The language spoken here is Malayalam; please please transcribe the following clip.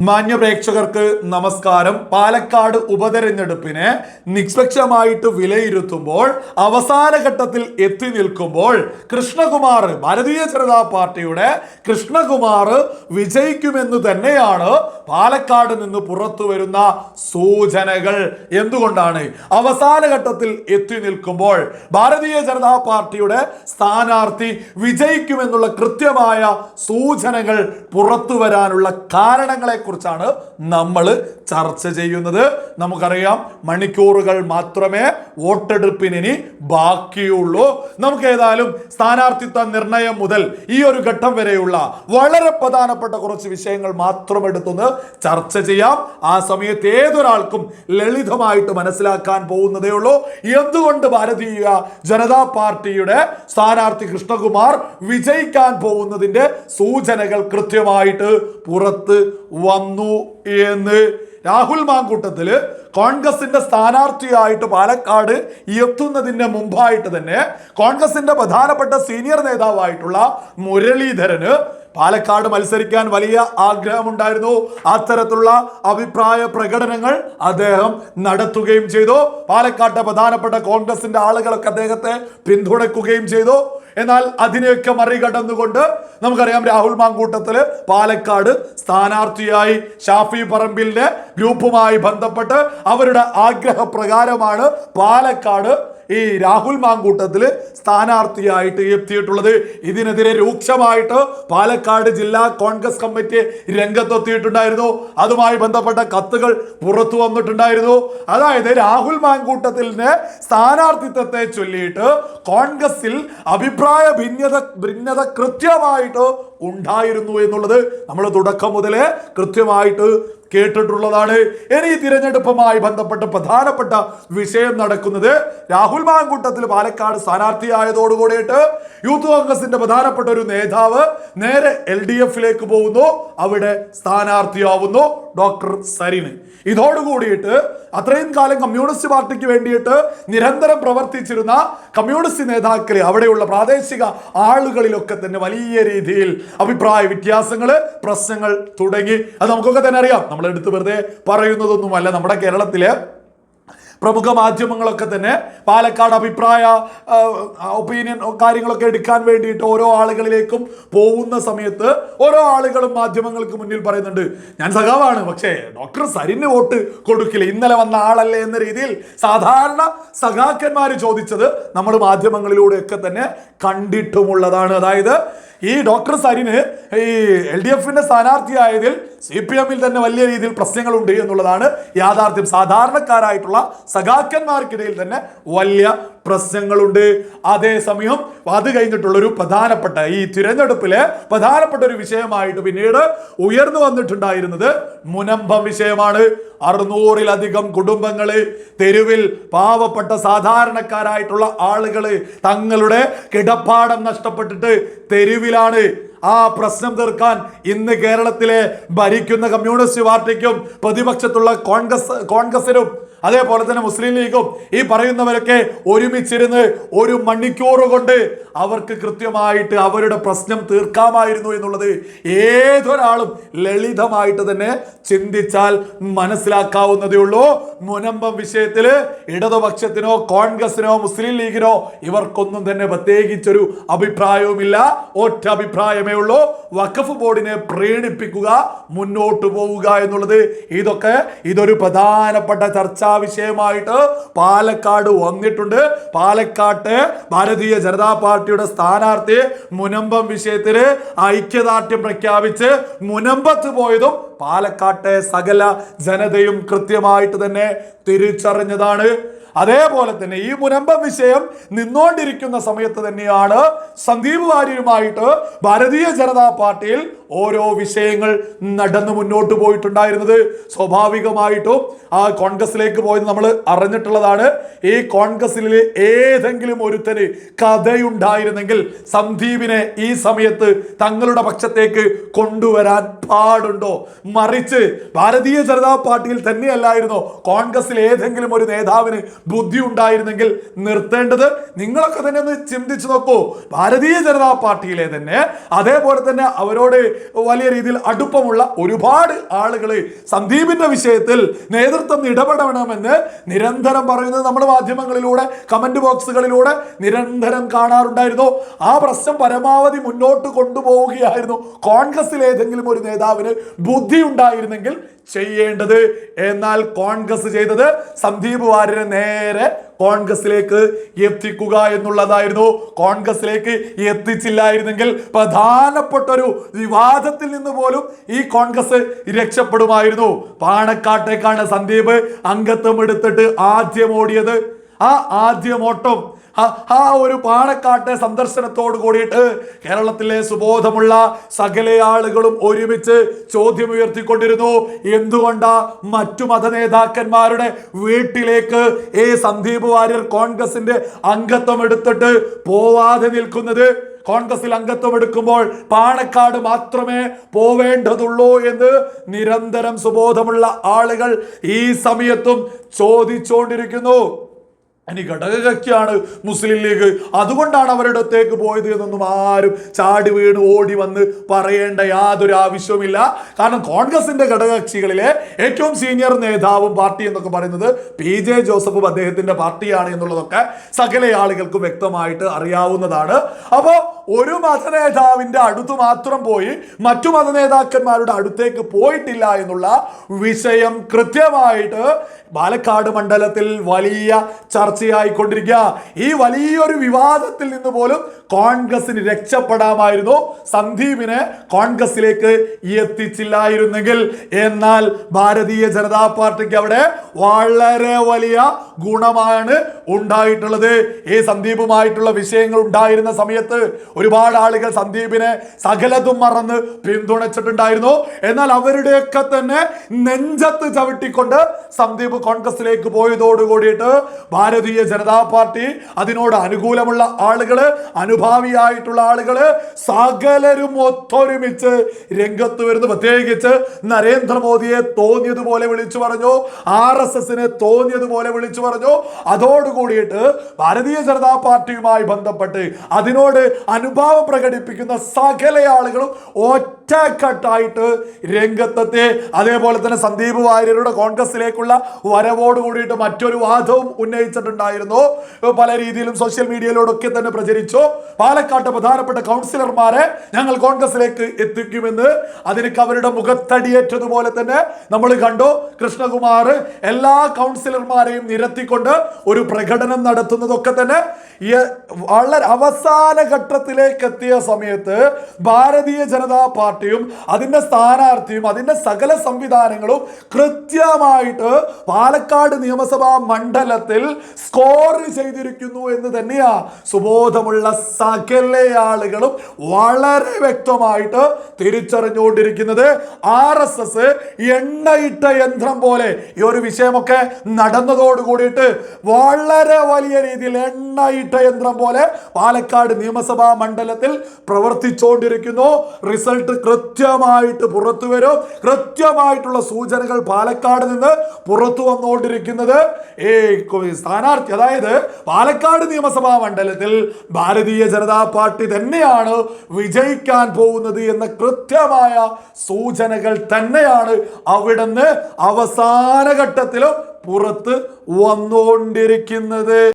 മാന്യ പ്രേക്ഷകർക്ക് നമസ്കാരം. പാലക്കാട് ഉപതെരഞ്ഞെടുപ്പിനെ നിഷ്പക്ഷമായിട്ട് വിലയിരുത്തുമ്പോൾ അവസാന ഘട്ടത്തിൽ എത്തി നിൽക്കുമ്പോൾ കൃഷ്ണകുമാർ ഭാരതീയ ജനതാ പാർട്ടിയുടെ കൃഷ്ണകുമാർ വിജയിക്കുമെന്ന് തന്നെയാണ് പാലക്കാട് നിന്ന് പുറത്തു വരുന്ന സൂചനകൾ. എന്തുകൊണ്ടാണ്? അവസാന ഘട്ടത്തിൽ എത്തി നിൽക്കുമ്പോൾ ഭാരതീയ ജനതാ പാർട്ടിയുടെ സ്ഥാനാർത്ഥി വിജയിക്കുമെന്നുള്ള കൃത്യമായ സൂചനകൾ പുറത്തു വരാനുള്ള കാരണങ്ങളെ കുറിച്ചാണ് നമ്മൾ ചർച്ച ചെയ്യുന്നത്. നമുക്കറിയാം മണിക്കൂറുകൾ മാത്രമേ വോട്ടെടുപ്പിന് ഇനി ബാക്കിയുള്ളൂ. നമുക്ക് ഏതായാലും സ്ഥാനാർത്ഥിത്വ നിർണയം മുതൽ ഈ ഒരു ഘട്ടം വരെയുള്ള വളരെ പ്രധാനപ്പെട്ട കുറച്ച് വിഷയങ്ങൾ മാത്രം എടുത്തൊന്ന് ചർച്ച ചെയ്യാം. ആ സമയത്ത് ഏതൊരാൾക്കും ലളിതമായിട്ട് മനസ്സിലാക്കാൻ പോകുന്നതേ ഉള്ളൂ. എന്തുകൊണ്ട് ഭാരതീയ ജനതാ പാർട്ടിയുടെ സ്ഥാനാർത്ഥി കൃഷ്ണകുമാർ വിജയിക്കാൻ പോകുന്നതിന്റെ സൂചനകൾ കൃത്യമായിട്ട് പുറത്ത് വന്നു എന്ന്. രാഹുൽ മാങ്കൂട്ടത്തിൽ കോൺഗ്രസിന്റെ സ്ഥാനാർത്ഥിയായിട്ട് പാലക്കാട് എത്തുന്നതിന് മുമ്പായിട്ട് തന്നെ കോൺഗ്രസിന്റെ പ്രധാനപ്പെട്ട സീനിയർ നേതാവായിട്ടുള്ള മുരളീധരന് പാലക്കാട് മത്സരിക്കാൻ വലിയ ആഗ്രഹമുണ്ടായിരുന്നു. അത്തരത്തിലുള്ള അഭിപ്രായ പ്രകടനങ്ങൾ അദ്ദേഹം നടത്തുകയും ചെയ്തു. പാലക്കാട്ടെ പ്രധാനപ്പെട്ട കോൺഗ്രസിന്റെ ആളുകളൊക്കെ അദ്ദേഹത്തെ പിന്തുണക്കുകയും ചെയ്തു. എന്നാൽ അതിനെയൊക്കെ മറികടന്നുകൊണ്ട് നമുക്കറിയാം രാഹുൽ മാങ്കൂട്ടത്തിൽ പാലക്കാട് സ്ഥാനാർത്ഥിയായി ഷാഫി പറമ്പിലിന്റെ ഗ്രൂപ്പുമായി ബന്ധപ്പെട്ട് അവരുടെ ആഗ്രഹപ്രകാരമാണ് പാലക്കാട് ഈ രാഹുൽ മാങ്കൂട്ടത്തിൽ സ്ഥാനാർത്ഥിയായിട്ട് എത്തിയിട്ടുള്ളത്. ഇതിനെതിരെ രൂക്ഷമായിട്ട് പാലക്കാട് ജില്ലാ കോൺഗ്രസ് കമ്മിറ്റി രംഗത്തെത്തിയിട്ടുണ്ടായിരുന്നു. അതുമായി ബന്ധപ്പെട്ട കത്തുകൾ പുറത്തു വന്നിട്ടുണ്ടായിരുന്നു. അതായത് രാഹുൽ മാങ്കൂട്ടത്തിലിന് സ്ഥാനാർത്ഥിത്വത്തെ ചൊല്ലിയിട്ട് കോൺഗ്രസിൽ അഭിപ്രായ ഭിന്നത ഭിന്നത കൃത്യമായിട്ട് ഉണ്ടായിരുന്നു എന്നുള്ളത് നമ്മൾ തുടക്കം മുതലേ കൃത്യമായിട്ട് കേട്ടിട്ടുള്ളതാണ്. ഇനി തിരഞ്ഞെടുപ്പുമായി ബന്ധപ്പെട്ട് പ്രധാനപ്പെട്ട വിഷയം നടക്കുന്നത് രാഹുൽ മാങ്കൂട്ടത്തിൽ പാലക്കാട് സ്ഥാനാർത്ഥിയായതോടുകൂടിയിട്ട് യൂത്ത് കോൺഗ്രസിന്റെ പ്രധാനപ്പെട്ട ഒരു നേതാവ് നേരെ എൽ ഡി എഫിലേക്ക് പോകുന്നു. അവിടെ സ്ഥാനാർത്ഥിയാവുന്നു. ഡോക്ടർ സരിന്. ഇതോടുകൂടിയിട്ട് അത്രയും കാലം കമ്മ്യൂണിസ്റ്റ് പാർട്ടിക്ക് വേണ്ടിയിട്ട് നിരന്തരം പ്രവർത്തിച്ചിരുന്ന കമ്മ്യൂണിസ്റ്റ് നേതാക്കളെ അവിടെയുള്ള പ്രാദേശിക ആളുകളിലൊക്കെ തന്നെ വലിയ രീതിയിൽ അഭിപ്രായ വ്യത്യാസങ്ങൾ പ്രശ്നങ്ങൾ തുടങ്ങി. അത് നമുക്കൊക്കെ തന്നെ അറിയാം. നമ്മൾ എടുത്ത് വെറുതെ പറയുന്നതൊന്നുമല്ല. നമ്മുടെ കേരളത്തിലെ പ്രമുഖ മാധ്യമങ്ങളൊക്കെ തന്നെ പാലക്കാട് അഭിപ്രായ ഒപ്പീനിയൻ കാര്യങ്ങളൊക്കെ എടുക്കാൻ വേണ്ടിയിട്ട് ഓരോ ആളുകളിലേക്കും പോകുന്ന സമയത്ത് ഓരോ ആളുകളും മാധ്യമങ്ങൾക്ക് മുന്നിൽ പറയുന്നുണ്ട് ഞാൻ സഖാവാണ് പക്ഷേ ഡോക്ടർ സരിന് വോട്ട് കൊടുക്കില്ല. ഇന്നലെ വന്ന ആളല്ലേ എന്ന രീതിയിൽ സാധാരണ സഖാക്കന്മാർ ചോദിച്ചത് നമ്മൾ മാധ്യമങ്ങളിലൂടെയൊക്കെ തന്നെ കണ്ടിട്ടുമുള്ളതാണ്. അതായത് ഈ ഡോക്ടർ സരിന് ഈ എൽ ഡി എഫിന്റെ സ്ഥാനാർത്ഥിയായതിൽ സി പി എമ്മിൽ തന്നെ വലിയ രീതിയിൽ പ്രശ്നങ്ങളുണ്ട് എന്നുള്ളതാണ് യാഥാർത്ഥ്യം. സാധാരണക്കാരായിട്ടുള്ള സഖാക്കന്മാർക്കിടയിൽ തന്നെ വലിയ പ്രശ്നങ്ങളുണ്ട്. അതേസമയം അത് കഴിഞ്ഞിട്ടുള്ളൊരു പ്രധാനപ്പെട്ട ഈ തിരഞ്ഞെടുപ്പിലെ പ്രധാനപ്പെട്ട ഒരു വിഷയമായിട്ട് പിന്നീട് ഉയർന്നു വന്നിട്ടുണ്ടായിരുന്നത് മുനമ്പം വിഷയമാണ്. അറുന്നൂറിലധികം കുടുംബങ്ങൾ തെരുവിൽ പാവപ്പെട്ട സാധാരണക്കാരായിട്ടുള്ള ആളുകൾ തങ്ങളുടെ കിടപ്പാടം നഷ്ടപ്പെട്ടിട്ട് തെരുവിലാണ് ആ പ്രശ്നം തീർക്കാൻ ഇന്ന് കേരളത്തിലെ ഭരിക്കുന്ന കമ്മ്യൂണിസ്റ്റ് പാർട്ടിക്കും പ്രതിപക്ഷത്തുള്ള കോൺഗ്രസ് കോൺഗ്രസിനും അതേപോലെ തന്നെ മുസ്ലിം ലീഗും ഈ പറയുന്നവരൊക്കെ ഒരുമിച്ചിരുന്ന് ഒരു മണിക്കൂർ കൊണ്ട് അവർക്ക് കൃത്യമായിട്ട് അവരുടെ പ്രശ്നം തീർക്കാമായിരുന്നു എന്നുള്ളത് ഏതൊരാളും ലളിതമായിട്ട് തന്നെ ചിന്തിച്ചാൽ മനസ്സിലാക്കാവുന്നതേ ഉള്ളൂ. മുനമ്പം വിഷയത്തിൽ ഇടതുപക്ഷത്തിനോ കോൺഗ്രസിനോ മുസ്ലിം ലീഗിനോ ഇവർക്കൊന്നും തന്നെ പ്രത്യേകിച്ചൊരു അഭിപ്രായവുമില്ല. ഒറ്റ അഭിപ്രായമേ ഉള്ളൂ വഖഫ് ബോർഡിനെ പ്രീണിപ്പിക്കുക മുന്നോട്ട് പോവുക എന്നുള്ളത്. ഇതൊക്കെ ഇതൊരു പ്രധാനപ്പെട്ട ചർച്ചാ വിഷയമായിട്ട് പാലക്കാട് വന്നിട്ടുണ്ട്. പാലക്കാട്ട് ഭാരതീയ ജനതാ പാർട്ടിയുടെ സ്ഥാനാർത്ഥി മുനമ്പം വിഷയത്തിൽ ഐക്യദാർഢ്യം പ്രഖ്യാപിച്ച് മുനമ്പത്ത് പോയതും പാലക്കാട്ടെ സകല ജനതയും കൃത്യമായിട്ട് തന്നെ തിരിച്ചറിഞ്ഞതാണ്. അതേപോലെ തന്നെ ഈ മുനമ്പം വിഷയം നിന്നോണ്ടിരിക്കുന്ന സമയത്ത് തന്നെയാണ് സന്ദീപ് വാര്യരുമായിട്ട് ഭാരതീയ ജനതാ പാർട്ടിയിൽ ഓരോ വിഷയങ്ങൾ നടന്നു മുന്നോട്ട് പോയിട്ടുണ്ടായിരുന്നത്. സ്വാഭാവികമായിട്ടും ആ കോൺഗ്രസിലേക്ക് പോയത് നമ്മൾ അറിഞ്ഞിട്ടുള്ളതാണ്. ഈ കോൺഗ്രസിലെ ഏതെങ്കിലും ഒരുത്തന് കഥയുണ്ടായിരുന്നെങ്കിൽ സന്ദീപിനെ ഈ സമയത്ത് തങ്ങളുടെ പക്ഷത്തേക്ക് കൊണ്ടുവരാൻ പാടുണ്ടോ? മറിച്ച് ഭാരതീയ ജനതാ പാർട്ടിയിൽ തന്നെയല്ലായിരുന്നോ? കോൺഗ്രസിൽ ഏതെങ്കിലും ഒരു നേതാവിന് ബുദ്ധി ഉണ്ടായിരുന്നെങ്കിൽ നിർത്തേണ്ടത് നിങ്ങളൊക്കെ തന്നെ ഒന്ന് ചിന്തിച്ചു നോക്കൂ. ഭാരതീയ ജനതാ പാർട്ടിയിലെ തന്നെ അതേപോലെ തന്നെ അവരോട് വലിയ രീതിയിൽ അടുപ്പമുള്ള ഒരുപാട് ആളുകൾ സന്ദീപിന്റെ വിഷയത്തിൽ നേതൃത്വം ഇടപെടണമെന്ന് നിരന്തരം പറയുന്നത് നമ്മുടെ മാധ്യമങ്ങളിലൂടെ കമന്റ് ബോക്സുകളിലൂടെ നിരന്തരം കാണാറുണ്ടായിരുന്നു. ആ പ്രശ്നം പരമാവധി മുന്നോട്ട് കൊണ്ടുപോവുകയായിരുന്നു. കോൺഗ്രസിൽ ഏതെങ്കിലും ഒരു നേതാവിന് ബുദ്ധി ഉണ്ടായിരുന്നെങ്കിൽ ചെയ്യേണ്ടത്. എന്നാൽ കോൺഗ്രസ് ചെയ്തത് സന്ദീപ് വാര്യരെ നേരെ കോൺഗ്രസിലേക്ക് എത്തിക്കുക എന്നുള്ളതായിരുന്നു. കോൺഗ്രസിലേക്ക് എത്തിച്ചില്ലായിരുന്നെങ്കിൽ പ്രധാനപ്പെട്ട ഒരു വിവാദത്തിൽ നിന്ന് പോലും ഈ കോൺഗ്രസ് രക്ഷപ്പെടുമായിരുന്നു. പാണക്കാട്ടേക്കാണ് സന്ദീപ്. അംഗത്വം എടുത്തിട്ട് ആദ്യം ഓടിയത് ആ ആദ്യം ഓട്ടം ആ- ആ ഒരു പാണക്കാട്ടെ സന്ദർശനത്തോട് കൂടിയിട്ട് കേരളത്തിലെ സുബോധമുള്ള സകല ആളുകളും ഒരുമിച്ച് ചോദ്യം ഉയർത്തിക്കൊണ്ടിരുന്നു എന്തുകൊണ്ടാ മറ്റു മത നേതാക്കന്മാരുടെ വീട്ടിലേക്ക് ഈ സന്ദീപ് വാര്യർ കോൺഗ്രസിന്റെ അംഗത്വം എടുത്തിട്ട് പോവാതെ നിൽക്കുന്നത്? കോൺഗ്രസിൽ അംഗത്വം എടുക്കുമ്പോൾ പാണക്കാട് മാത്രമേ പോവേണ്ടതുള്ളൂ എന്ന് നിരന്തരം സുബോധമുള്ള ആളുകൾ ഈ സമയത്തും ചോദിച്ചുകൊണ്ടിരിക്കുന്നു ഇനി ഘടകകക്ഷിയാണ് മുസ്ലിം ലീഗ്. അതുകൊണ്ടാണ് അവരുടെ അടുത്തേക്ക് പോയത് എന്നൊന്നും ആരും ചാടി വീണ് ഓടി വന്ന് പറയേണ്ട യാതൊരു ആവശ്യവുമില്ല. കാരണം കോൺഗ്രസിന്റെ ഘടകകക്ഷികളിലെ ഏറ്റവും സീനിയർ നേതാവും പാർട്ടി എന്നൊക്കെ പറയുന്നത് പി ജെ ജോസഫും അദ്ദേഹത്തിന്റെ പാർട്ടിയാണ് എന്നുള്ളതൊക്കെ സകല ആളുകൾക്കും വ്യക്തമായിട്ട് അറിയാവുന്നതാണ്. അപ്പോൾ ഒരു മതനേതാവിന്റെ അടുത്ത് മാത്രം പോയി മറ്റു മതനേതാക്കന്മാരുടെ അടുത്തേക്ക് പോയിട്ടില്ല എന്നുള്ള വിഷയം കൃത്യമായിട്ട് പാലക്കാട് മണ്ഡലത്തിൽ വലിയ ചർച്ചയായിക്കൊണ്ടിരിക്കുക. ഈ വലിയൊരു വിവാദത്തിൽ നിന്ന് പോലും കോൺഗ്രസിന് രക്ഷപ്പെടാമായിരുന്നു. സന്ദീപിനെ കോൺഗ്രസിലേക്ക് എത്തിച്ചില്ലായിരുന്നെങ്കിൽ. എന്നാൽ ഭാരതീയ ജനതാ പാർട്ടിക്ക് അവിടെ വളരെ വലിയ ഗുണമാണ് ഉണ്ടായിട്ടുള്ളത്. ഈ സന്ദീപുമായിട്ടുള്ള വിഷയങ്ങൾ ഉണ്ടായിരുന്ന സമയത്ത് ഒരുപാട് ആളുകൾ സന്ദീപിനെ സകലതും മറന്ന് പിന്തുണച്ചിട്ടുണ്ടായിരുന്നു. എന്നാൽ അവരുടെയൊക്കെ തന്നെ നെഞ്ചത്ത് ചവിട്ടിക്കൊണ്ട് സന്ദീപ് കോൺഗ്രസിലേക്ക് പോയതോട് കൂടിയിട്ട് ഭാരതീയ ജനതാ പാർട്ടി അതിനോട് അനുകൂലമുള്ള ആളുകൾ അനുഭാവിയായിട്ടുള്ള ആളുകൾ സകലരും ഒത്തൊരുമിച്ച് രംഗത്ത് വരുന്നു. പ്രത്യേകിച്ച് നരേന്ദ്രമോദിയെ തോന്നിയതുപോലെ വിളിച്ചു പറഞ്ഞു ആർ എസ് എസിനെ തോന്നിയതുപോലെ വിളിച്ചു പറഞ്ഞു. അതോടുകൂടിയിട്ട് ഭാരതീയ ജനതാ പാർട്ടിയുമായി ബന്ധപ്പെട്ട് അതിനോട് അനുഭാവം പ്രകടിപ്പിക്കുന്ന സകല ആളുകളും ഒറ്റക്കെട്ടായിട്ട് രംഗത്തെത്തി. അതേപോലെ തന്നെ സന്ദീപ് വാര്യരുടെ കോൺഗ്രസിലേക്കുള്ള വരവോട് കൂടിയിട്ട് മറ്റൊരു വാദവും ഉന്നയിച്ചിട്ടുണ്ടായിരുന്നു. പല രീതിയിലും സോഷ്യൽ മീഡിയയിലൂടെ തന്നെ പ്രചരിച്ചു. പാലക്കാട്ട് പ്രധാനപ്പെട്ട കൗൺസിലർമാരെ ഞങ്ങൾ കോൺഗ്രസിലേക്ക് എത്തിക്കുമെന്ന് അതിനൊക്കെ അവരുടെ മുഖത്തടിയേറ്റതുപോലെ തന്നെ നമ്മൾ കണ്ടു. കൃഷ്ണകുമാർ എല്ലാ കൗൺസിലർമാരെയും നിരത്തിക്കൊണ്ട് ഒരു പ്രകടനം നടത്തുന്നതൊക്കെ തന്നെ വളരെ അവസാന ഘട്ടത്തിലേക്ക് എത്തിയ സമയത്ത് ഭാരതീയ ജനതാ പാർട്ടിയും അതിന്റെ സ്ഥാനാർത്ഥിയും അതിന്റെ സകല സംവിധാനങ്ങളും കൃത്യമായിട്ട് പാലക്കാട് നിയമസഭാ മണ്ഡലത്തിൽ സ്കോർ ചെയ്തിരിക്കുന്നു എന്ന് തന്നെയാ സുബോധമുള്ള സകല ആളുകളും വളരെ വ്യക്തമായിട്ട് തിരിച്ചറിഞ്ഞുകൊണ്ടിരിക്കുന്നത്. ആർ എസ് എസ് എണ്ണയിട്ട യന്ത്രം പോലെ ഈ ഒരു വിഷയമൊക്കെ നടന്നതോട് കൂടിയിട്ട് വളരെ വലിയ രീതിയിൽ എണ്ണയിട്ട യന്ത്രം പോലെ പാലക്കാട് നിയമസഭാ മണ്ഡലത്തിൽ പ്രവർത്തിച്ചുകൊണ്ടിരിക്കുന്നു റിസൾട്ട് കൃത്യമായിട്ട് പുറത്തു വരും. കൃത്യമായിട്ടുള്ള സൂചനകൾ പാലക്കാട് നിന്ന് പുറത്തു വന്നുകൊണ്ടിരിക്കുന്നത്. ഏ സ്ഥാനാർത്ഥി അതായത് പാലക്കാട് നിയമസഭാ മണ്ഡലത്തിൽ ഭാരതീയ ജനതാ പാർട്ടി തന്നെയാണ് വിജയിക്കാൻ പോകുന്നത് എന്ന കൃത്യമായ സൂചനകൾ തന്നെയാണ് അവിടുന്ന് അവസാന ഘട്ടത്തിലും പുറത്ത് വന്നുകൊണ്ടിരിക്കുന്നത്.